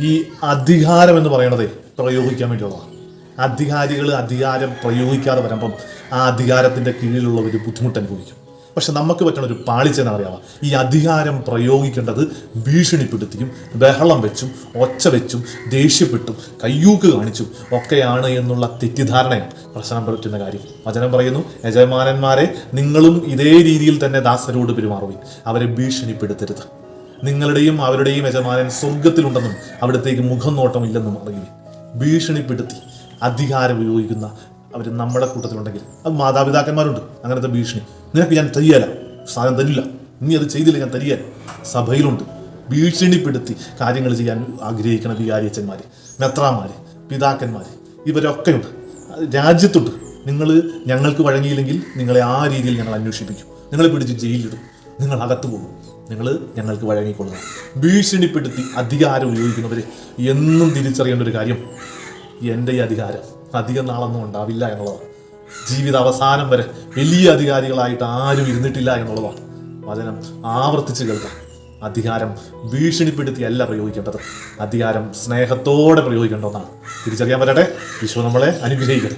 ഈ അധികാരം എന്ന് പറയണത് പ്രയോഗിക്കാൻ വേണ്ടിയുള്ളതാണ്. അധികാരികൾ അധികാരം പ്രയോഗിക്കാതെ വരുമ്പം ആ അധികാരത്തിന്റെ ഒരു ബുദ്ധിമുട്ട് അനുഭവിക്കും. പക്ഷെ നമുക്ക് പറ്റണ ഒരു പാളിച്ചെന്ന് അറിയാമോ ഈ അധികാരം പ്രയോഗിക്കേണ്ടത് ഭീഷണിപ്പെടുത്തിയും ബഹളം വെച്ചും ഒച്ച വെച്ചും ദേഷ്യപ്പെട്ടും കയ്യൂക്ക് കാണിച്ചും ഒക്കെയാണ് എന്നുള്ള തെറ്റിദ്ധാരണയാണ് പ്രശ്നം പറ്റുന്ന കാര്യം. വചനം പറയുന്നു യജമാനന്മാരെ നിങ്ങളും ഇതേ രീതിയിൽ തന്നെ ദാസരോട് പെരുമാറുവിൻ. അവരെ ഭീഷണിപ്പെടുത്തരുത്. നിങ്ങളുടെയും അവരുടെയും യജമാനൻ സ്വർഗത്തിലുണ്ടെന്നും അവിടത്തേക്ക് മുഖം നോട്ടമില്ലെന്നും അറിയുവിൻ ഭീഷണിപ്പെടുത്തി അധികാരം ഉപയോഗിക്കുന്ന അവർ നമ്മുടെ കൂട്ടത്തിലുണ്ടെങ്കിൽ അത് മാതാപിതാക്കന്മാരുണ്ട്. അങ്ങനത്തെ ഭീഷണി. നിനക്ക് ഞാൻ തരികയില്ല. സാധനം തരില്ല. നീ അത് ചെയ്തില്ല ഞാൻ തരികയില്ല. സഭയിലുണ്ട്. ഭീഷണിപ്പെടുത്തി കാര്യങ്ങൾ ചെയ്യാൻ ആഗ്രഹിക്കുന്ന വികാരിയച്ചന്മാർ മെത്രാമാർ പിതാക്കന്മാർ ഇവരൊക്കെയുണ്ട്. രാജ്യത്തുണ്ട്. നിങ്ങൾ ഞങ്ങൾക്ക് വഴങ്ങിയില്ലെങ്കിൽ നിങ്ങളെ ആ രീതിയിൽ ഞങ്ങൾ അന്വേഷിപ്പിക്കും. നിങ്ങളെ പിടിച്ച് ജയിലിടും നിങ്ങൾ അകത്തു പോകും. നിങ്ങൾ ഞങ്ങൾക്ക് വഴങ്ങിക്കൊള്ളുക. ഭീഷണിപ്പെടുത്തി അധികാരം ഉപയോഗിക്കുന്നവർ എന്നും തിരിച്ചറിയേണ്ട ഒരു കാര്യം എന്റെ ഈ അധികാരം അധികം നാളൊന്നും ഉണ്ടാവില്ല എന്നുള്ളതാണ്. ജീവിത അവസാനം വരെ വലിയ അധികാരികളായിട്ട് ആരും ഇരുന്നിട്ടില്ല എന്നുള്ളതാണ്. വചനം ആവർത്തിച്ച് കേൾക്കാം. അധികാരം ഭീഷണിപ്പെടുത്തിയല്ല പ്രയോഗിക്കേണ്ടത്. അധികാരം സ്നേഹത്തോടെ പ്രയോഗിക്കേണ്ടതാണ് തിരിച്ചറിയാൻ പറ്റട്ടെ? വിശ്വ നമ്മളെ അനുഗ്രഹിക്കട്ടെ.